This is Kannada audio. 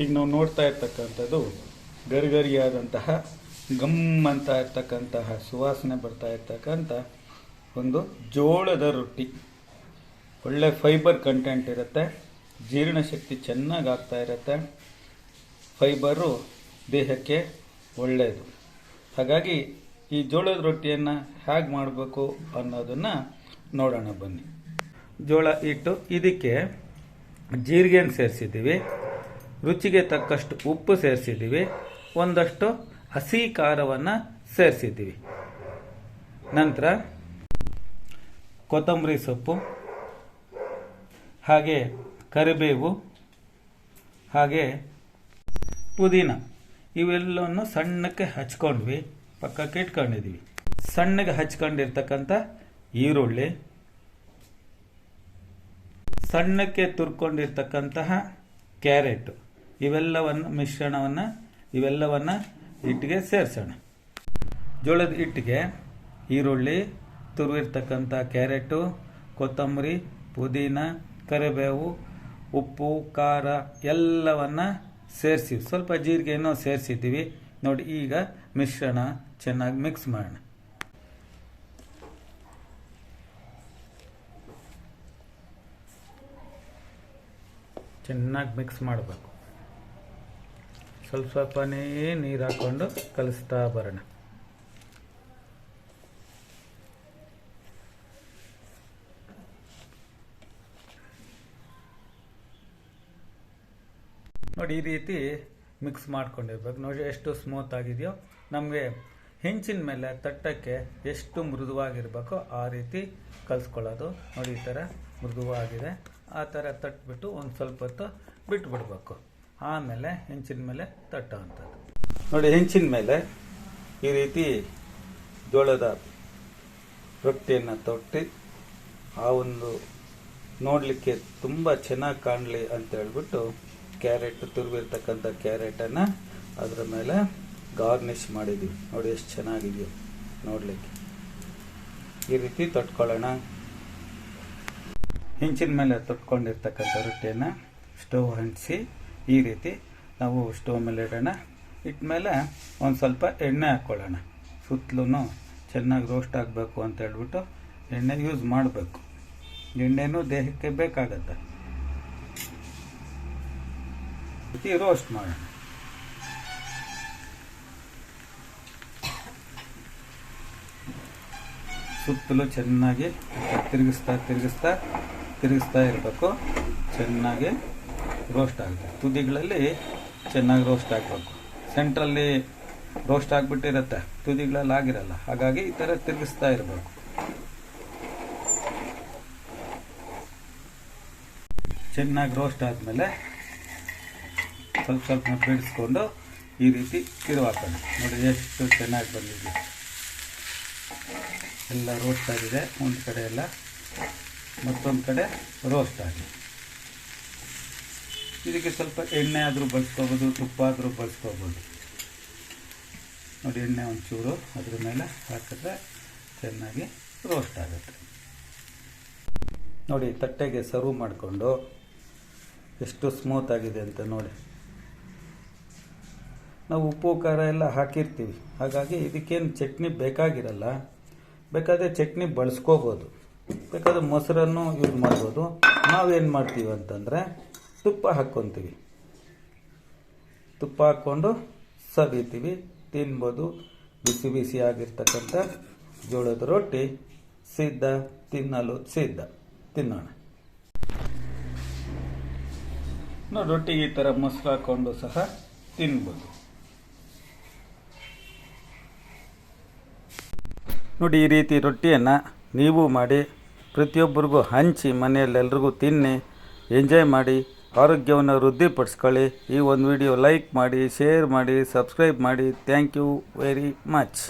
ಈಗ ನಾವು ನೋಡ್ತಾ ಇರ್ತಕ್ಕಂಥದ್ದು ಗರಿಗರಿಯಾದಂತಹ ಗಮ್ ಅಂತ ಇರ್ತಕ್ಕಂತಹ ಸುವಾಸನೆ ಬರ್ತಾ ಇರ್ತಕ್ಕಂಥ ಒಂದು ಜೋಳದ ರೊಟ್ಟಿ. ಒಳ್ಳೆ ಫೈಬರ್ ಕಂಟೆಂಟ್ ಇರುತ್ತೆ. ಜೀರ್ಣಶಕ್ತಿ ಚೆನ್ನಾಗಿ ಆಗ್ತಾ ಇರುತ್ತೆ. ಫೈಬರು ದೇಹಕ್ಕೆ ಒಳ್ಳೆಯದು ಹಾಗಾಗಿ ಈ ಜೋಳದ ರೊಟ್ಟಿಯನ್ನು ಹೇಗೆ ಮಾಡಬೇಕು ಅನ್ನೋದನ್ನು ನೋಡೋಣ ಬನ್ನಿ. ಜೋಳ ಇಟ್ಟು ಇದಕ್ಕೆ ಜೀರಿಗೆಯನ್ನು ಸೇರಿಸಿದ್ದೀವಿ. ರುಚಿಗೆ ತಕ್ಕಷ್ಟು ಉಪ್ಪು ಸೇರಿಸಿದ್ದೀವಿ. ಒಂದಷ್ಟು ಹಸಿ ಖಾರವನ್ನು ಸೇರಿಸಿದ್ದೀವಿ. ನಂತರ ಕೊತ್ತಂಬರಿ ಸೊಪ್ಪು, ಹಾಗೆ ಕರಿಬೇವು, ಹಾಗೆ ಪುದೀನ. ಇವೆಲ್ಲವನ್ನು ಸಣ್ಣಕ್ಕೆ ಹಚ್ಕೊಂಡ್ವಿ, ಪಕ್ಕಕ್ಕೆ ಇಟ್ಕೊಂಡಿದ್ದೀವಿ. ಸಣ್ಣಗೆ ಹಚ್ಕೊಂಡಿರ್ತಕ್ಕಂಥ ಈರುಳ್ಳಿ, ಸಣ್ಣಕ್ಕೆ ತುರ್ಕೊಂಡಿರ್ತಕ್ಕಂತಹ ಕ್ಯಾರೆಟ್. ಇವೆಲ್ಲವನ್ನು ಮಿಶ್ರಣವನ್ನು ಇವೆಲ್ಲವನ್ನು ಹಿಟ್ಟಿಗೆ ಸೇರಿಸೋಣ. ಜೋಳದ ಹಿಟ್ಟಿಗೆ ಈರುಳ್ಳಿ, ತುರುವಿರ್ತಕ್ಕಂಥ ಕ್ಯಾರೆಟು, ಕೊತ್ತಂಬರಿ, ಪುದೀನ, ಕರಿಬೇವು, ಉಪ್ಪು, ಖಾರ ಎಲ್ಲವನ್ನು ಸೇರಿಸಿ ಸ್ವಲ್ಪ ಜೀರಿಗೆಯನ್ನು ಸೇರಿಸಿದ್ದೀವಿ ನೋಡಿ ಈಗ ಮಿಶ್ರಣ ಚೆನ್ನಾಗಿ ಮಿಕ್ಸ್ ಮಾಡೋಣ. ಚೆನ್ನಾಗಿ ಮಿಕ್ಸ್ ಮಾಡಬೇಕು. ಸ್ವಲ್ಪ ಸ್ವಲ್ಪನೇ ನೀರು ಹಾಕ್ಕೊಂಡು ಕಲಿಸ್ತಾ ಬರೋಣ. ನೋಡಿ, ಈ ರೀತಿ ಮಿಕ್ಸ್ ಮಾಡ್ಕೊಂಡಿರ್ಬೇಕು. ನೋಡಿ, ಎಷ್ಟು ಸ್ಮೂತ್ ಆಗಿದೆಯೋ. ನಮಗೆ ಹೆಂಚಿನ ಮೇಲೆ ತಟ್ಟಕ್ಕೆ ಎಷ್ಟು ಮೃದುವಾಗಿರಬೇಕೋ ಆ ರೀತಿ ಕಲಿಸ್ಕೊಳ್ಳೋದು. ನೋಡಿ, ಈ ಥರ ಮೃದುವಾಗಿದೆ. ಆ ಥರ ತಟ್ಬಿಟ್ಟು ಒಂದು ಸ್ವಲ್ಪ ಹೊತ್ತು ಬಿಟ್ಬಿಡ್ಬೇಕು. ಆಮೇಲೆ ಹೆಂಚಿನ ಮೇಲೆ ತಟ್ಟುವಂಥದ್ದು ನೋಡಿ, ಹೆಂಚಿನ ಮೇಲೆ ಈ ರೀತಿ ಜೋಳದ ರೊಟ್ಟಿಯನ್ನು ತೊಟ್ಟಿ, ಆ ಒಂದು ನೋಡಲಿಕ್ಕೆ ತುಂಬ ಚೆನ್ನಾಗಿ ಕಾಣಲಿ ಅಂತ ಹೇಳ್ಬಿಟ್ಟು ಕ್ಯಾರೆಟ್ ತುರುವಿರ್ತಕ್ಕಂಥ ಕ್ಯಾರೆಟನ್ನು ಅದರ ಮೇಲೆ ಗಾರ್ನಿಶ್ ಮಾಡಿದ್ದೀವಿ ನೋಡಿ, ಎಷ್ಟು ಚೆನ್ನಾಗಿದೆಯೋ ನೋಡಲಿಕ್ಕೆ. ಈ ರೀತಿ ತೊಟ್ಕೊಳ್ಳೋಣ. ಹೆಂಚಿನ ಮೇಲೆ ತೊಟ್ಕೊಂಡಿರ್ತಕ್ಕಂಥ ರೊಟ್ಟಿಯನ್ನು ಸ್ಟವ್ ಅಂಟಿಸಿ ಈ ರೀತಿ ನಾವು ಸ್ಟವ್ ಮೇಲೆ ಇಡೋಣ. ಇಟ್ಮೇಲೆ ಒಂದು ಸ್ವಲ್ಪ ಎಣ್ಣೆ ಹಾಕ್ಕೊಳ್ಳೋಣ ಸುತ್ತಲೂ ಚೆನ್ನಾಗಿ ರೋಸ್ಟ್ ಆಗಬೇಕು ಅಂತ ಹೇಳ್ಬಿಟ್ಟು ಎಣ್ಣೆ ಯೂಸ್ ಮಾಡಬೇಕು. ಎಣ್ಣೆನೂ ದೇಹಕ್ಕೆ ಬೇಕಾಗತ್ತೆ. ರೀತಿ ರೋಸ್ಟ್ ಮಾಡೋಣ. ಸುತ್ತಲೂ ಚೆನ್ನಾಗಿ ತಿರುಗಿಸ್ತಾ ತಿರುಗಿಸ್ತಾ ತಿರುಗಿಸ್ತಾ ಇರಬೇಕು. ಚೆನ್ನಾಗಿ ರೋಸ್ಟ್ ಆಗುತ್ತೆ ತುದಿಗಳಲ್ಲಿ ಚೆನ್ನಾಗಿ ರೋಸ್ಟ್ ಆಗಬೇಕು ಸೆಂಟ್ರಲ್ಲಿ ರೋಸ್ಟ್ ಆಗಿಬಿಟ್ಟಿರುತ್ತೆ. ತುದಿಗಳಲ್ಲಿ ಆಗಿರಲ್ಲ. ಹಾಗಾಗಿ ಈ ಥರ ತಿರುಗಿಸ್ತಾ ಇರಬೇಕು. ಚೆನ್ನಾಗಿ ರೋಸ್ಟ್ ಆದಮೇಲೆ ಸ್ವಲ್ಪ ಸ್ವಲ್ಪ ಬಿಡಿಸ್ಕೊಂಡು ಈ ರೀತಿ ತಿರುವಾಕೋಣ ನೋಡಿ ಎಷ್ಟು ಚೆನ್ನಾಗಿ ಬಂದಿದೆ. ಎಲ್ಲ ರೋಸ್ಟ್ ಆಗಿದೆ. ಒಂದು ಕಡೆ ಎಲ್ಲ ಮತ್ತೊಂದು ಕಡೆ ರೋಸ್ಟ್ ಆಗಿದೆ. ಇದಕ್ಕೆ ಸ್ವಲ್ಪ ಎಣ್ಣೆ ಆದರೂ ಬಳಸ್ಕೋಬೋದು, ತುಪ್ಪ ಆದರೂ ಬಳಸ್ಕೋಬೋದು. ನೋಡಿ, ಎಣ್ಣೆ ಒಂಚೂರು ಅದ್ರ ಮೇಲೆ ಹಾಕಿದ್ರೆ ಚೆನ್ನಾಗಿ ರೋಸ್ಟ್ ಆಗುತ್ತೆ. ನೋಡಿ, ತಟ್ಟೆಗೆ ಸರ್ವ್ ಮಾಡಿಕೊಂಡು ಎಷ್ಟು ಸ್ಮೂತ್ ಆಗಿದೆ ಅಂತ ನೋಡಿ. ನಾವು ಉಪ್ಪು, ಖಾರ ಎಲ್ಲ ಹಾಕಿರ್ತೀವಿ. ಹಾಗಾಗಿ ಇದಕ್ಕೇನು ಚಟ್ನಿ ಬೇಕಾಗಿರಲ್ಲ, ಬೇಕಾದರೆ ಚಟ್ನಿ ಬಳಸ್ಕೋಬೋದು. ಬೇಕಾದ್ರೆ ಮೊಸರನ್ನು ಯೂಸ್ ಮಾಡ್ಬೋದು. ನಾವೇನು ಮಾಡ್ತೀವಿ ಅಂತಂದರೆ ತುಪ್ಪ ಹಾಕ್ಕೊತೀವಿ ತುಪ್ಪ ಹಾಕ್ಕೊಂಡು ಸವಿತೀವಿ. ತಿನ್ಬೋದು. ಬಿಸಿ ಬಿಸಿ ಆಗಿರ್ತಕ್ಕಂಥ ಜೋಳದ ರೊಟ್ಟಿ ಸಿದ್ಧ ತಿನ್ನಲು ಸಿದ್ಧ. ತಿನ್ನೋಣ. ನಾವು ರೊಟ್ಟಿಗೆ ಈ ಥರ ಮೊಸರು ಹಾಕ್ಕೊಂಡು ಸಹ ತಿನ್ಬೋದು. ನೋಡಿ ಈ ರೀತಿ ರೊಟ್ಟಿಯನ್ನು ನೀವು ಮಾಡಿ ಪ್ರತಿಯೊಬ್ಬರಿಗೂ ಹಂಚಿ ಮನೆಯಲ್ಲಿ ಎಲ್ರಿಗೂ ತಿನ್ನಿ ಎಂಜಾಯ್ ಮಾಡಿ. ಆರೋಗ್ಯವನ್ನು ವೃದ್ಧಿಪಡಿಸ್ಕೊಳ್ಳಿ. ಈ ಒಂದು ವಿಡಿಯೋ ಲೈಕ್ ಮಾಡಿ ಶೇರ್ ಮಾಡಿ ಸಬ್ಸ್ಕ್ರೈಬ್ ಮಾಡಿ. Thank you very much